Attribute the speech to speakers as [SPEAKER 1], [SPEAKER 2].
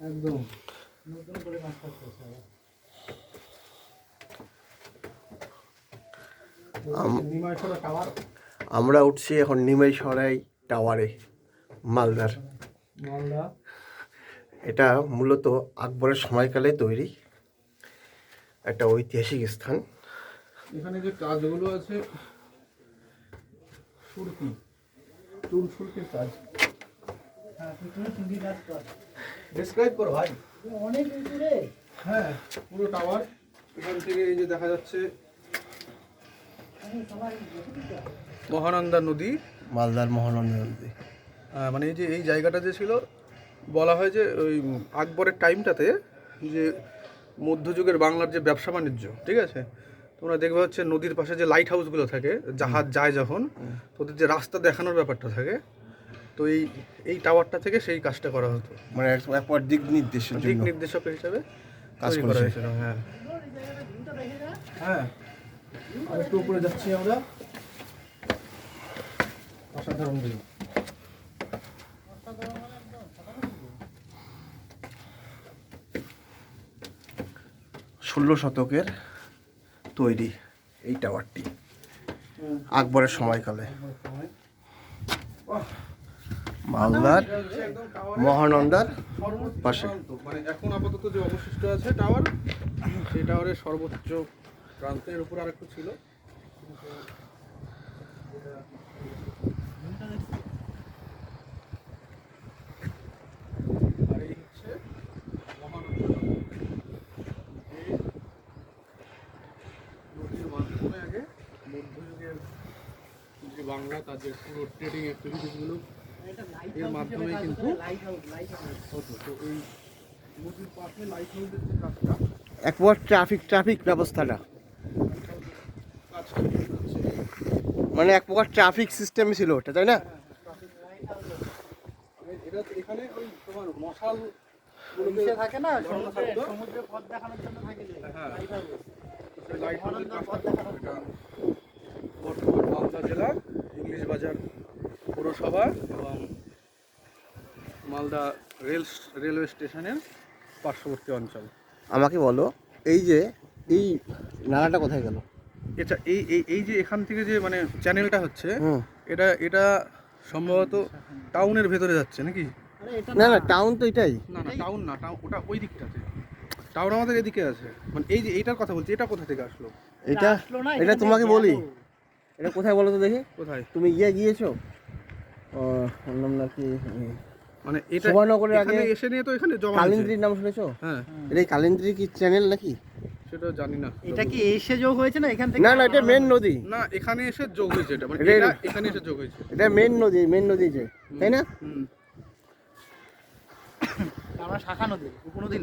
[SPEAKER 1] একদম। নতুন করে
[SPEAKER 2] আমরা উঠছি এখন নিমাই সরাই টাওয়ারে মালদার।
[SPEAKER 1] মালদা?
[SPEAKER 2] এটা মূলত আকবরের সময়কালে তৈরি। একটা ঐতিহাসিক স্থান।
[SPEAKER 1] এখানে যে কাজগুলো আছে সুরকি চুল সুরকির কাজ। ডিসক্রাইব করো। ভাই।
[SPEAKER 3] অনেক উঁচু রে।
[SPEAKER 1] হ্যাঁ পুরো টাওয়ার এখান থেকে এই যে দেখা যাচ্ছে মহানন্দা নদী।
[SPEAKER 2] মালদার মহানন্দা নদী।
[SPEAKER 1] মানে এই যে এই জায়গাটা যে ছিল বলা হয় যে ওই আকবরের টাইমটাতে যে মধ্যযুগের বাংলার যে ব্যবসা বাণিজ্য ঠিক আছে? তোমরা দেখবে হচ্ছে নদীর পাশে যে লাইট হাউসগুলো থাকে জাহাজ যায় যখন তো ওদের যে রাস্তা দেখানোর ব্যাপারটা থাকে তো এই এই টাওয়ারটা থেকে সেই কাজটা করা হতো।
[SPEAKER 2] মানে এক- একবার দিক নির্দেশের
[SPEAKER 1] দিক নির্দেশক হিসাবে
[SPEAKER 2] কাজ
[SPEAKER 1] করা হয়েছিল হ্যাঁ। হ্যাঁ। আর একটু উপরে যাচ্ছি আমরা। অসাধারণ ভিউ
[SPEAKER 2] ষোলো শতকের তৈরি এই টাওয়ারটি। আকবরের সময়কালে। মালদার মহানন্দার পাশে।
[SPEAKER 1] মানে এখন আপাতত যে অবশিষ্ট আছে টাওয়ার সেই টাওয়ারের সর্বোচ্চ প্রান্তের উপর আর একটু ছিল আর এই হচ্ছে মহানন্দা নদী। যে নদীর মাধ্যমে আগে মধ্যযুগের যে বাংলা তাদের পুরো ট্রেডিং অ্যাক্টিভিটিসগুলো এর মাধ্যমে কিন্তু হতো। তো এই নদীর পাশে লাইট হাউসের যে কাজটা
[SPEAKER 2] একবার ট্রাফিক ট্রাফিক ব্যবস্থাটা। মানে এক প্রকার ট্রাফিক সিস্টেম ছিল ওটা তাই না?
[SPEAKER 1] এটা এখানে ওই তোমার মশাল
[SPEAKER 3] ইসে থাকে না
[SPEAKER 1] ধরানো
[SPEAKER 3] সমুদ্রে পথ দেখানোর জন্য থাকে
[SPEAKER 1] হ্যাঁ। লাইট জেলা ইংলিশ বাজার পৌরসভা এবং মালদা রেল রেলওয়ে স্টেশনের পার্শ্ববর্তী অঞ্চল।
[SPEAKER 2] আমাকে বলো এই যে এই নালাটা কোথায় গেল?
[SPEAKER 1] এটা এই এই এই যে এখান থেকে যে মানে চ্যানেলটা হচ্ছে এটা এটা সম্ভবত টাউনের ভেতরে যাচ্ছে নাকি?
[SPEAKER 2] না না টাউন তো এটাই।
[SPEAKER 1] না না টাউন না টাউন ওটা ওই দিকটাতে। টাউন আমাদের এদিকে আছে। মানে এই যে এইটার কথা বলছি এটা কোথা থেকে আসলো?
[SPEAKER 2] এটা
[SPEAKER 3] আসলো না,
[SPEAKER 2] এটা তোমাকে বলি। এটা কোথায় বলো তো দেখি?
[SPEAKER 1] কোথায়?
[SPEAKER 2] তুমি গিয়ে গিয়েছো? ও নাকি
[SPEAKER 1] মানে এটা
[SPEAKER 2] শোভানগরের আগে
[SPEAKER 1] এসে নিয়ে তো এখানে জমা।
[SPEAKER 2] কালিন্দ্রির নাম শুনেছো?
[SPEAKER 1] হ্যাঁ।
[SPEAKER 2] এটা এই কালিন্দ্রি কি চ্যানেল নাকি?
[SPEAKER 1] সেটা জানি না।
[SPEAKER 3] এটা কি এসে যোগ হয়েছে না এখান থেকে?
[SPEAKER 2] না না এটা মেন নদী।
[SPEAKER 1] না এখানে এসে যোগ হয়েছে এটা। মানে এটা- এখানে এসে যোগ হয়েছে।
[SPEAKER 2] এটা মেন নদী মেন নদী যে তাই না?
[SPEAKER 1] হুম।
[SPEAKER 3] আমরা শাখা নদী উপনদী না।